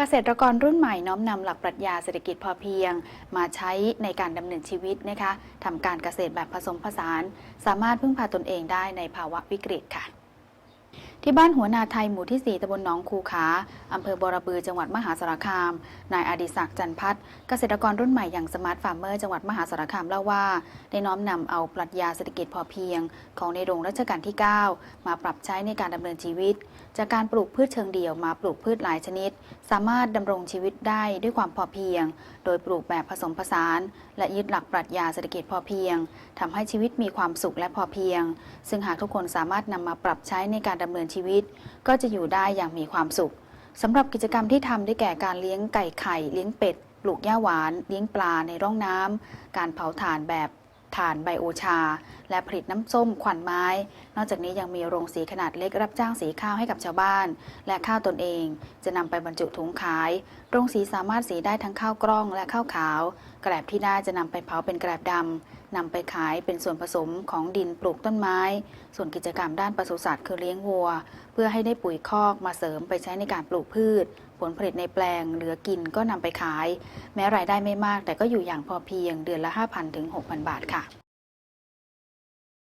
เกษตรกรรุ่นใหม่น้อมนำหลักปรัชญาเศรษฐกิจพอเพียง มาใช้ในการดำเนินชีวิตนะคะทำการเกษตรแบบผสมผสาน สามารถพึ่งพาตนเองได้ในภาวะวิกฤตค่ะ ที่บ้านหัวนาไทยหมู่ที่ 4ตำบลหนองคูขาอำเภอบอระบือจังหวัดมหาสารคาม นายอดิศักดิ์จันพัฒน์เกษตรกรรุ่นใหม่อย่างสมาร์ทฟาร์มเมอร์จังหวัดมหาสารคามเล่าว่า ได้น้อมนำเอาปรัชญาเศรษฐกิจพอเพียง ของในหลวงรัชกาลที่ 9 มาปรับใช้ในการดำเนินชีวิต จากการปลูกพืชเชิงเดี่ยวมาปลูกพืชหลายชนิด สามารถดำรงชีวิตได้ด้วยความพอเพียง โดยปลูกแบบผสมผสาน และยึดหลักปรัชญาเศรษฐกิจพอเพียงทำให้ชีวิตมีความสุขและพอเพียง ซึ่งหากทุกคนสามารถนำมาปรับใช้ในการดำเนินชีวิต ก็จะอยู่ได้อย่างมีความสุขสำหรับกิจกรรมที่ทำได้แก่การเลี้ยงไก่ไข่เลี้ยงเป็ดปลูกหญ้าหวาน เลี้ยงปลาในร่องน้ำการเผาถ่านแบบถ่านไบโอชา และผลิตน้ำส้มขวัญไม้ นอกจากนี้ยังมีโรงสีขนาดเล็กรับจ้างสีข้าวให้กับชาวบ้าน และข้าวตนเอง จะนำไปบรรจุถุงขาย โรงสีสามารถสีได้ทั้งข้าวกล้องและข้าวขาว แกลบที่ได้จะนำไปเผาเป็นแกลบดำนำไปขายเป็นส่วนผสมของดินปลูกต้นไม้ ส่วนกิจกรรมด้านปศุสัตว์คือเลี้ยงวัว เพื่อให้ได้ปุ๋ยคอกมาเสริมไปใช้ในการปลูกพืช ผลผลิตในแปลงเหลือกินก็นำไปขาย แม้รายได้ไม่มากแต่ก็อยู่อย่างพอเพียงเดือนละ 5,000ถึง6,000 บาทค่ะ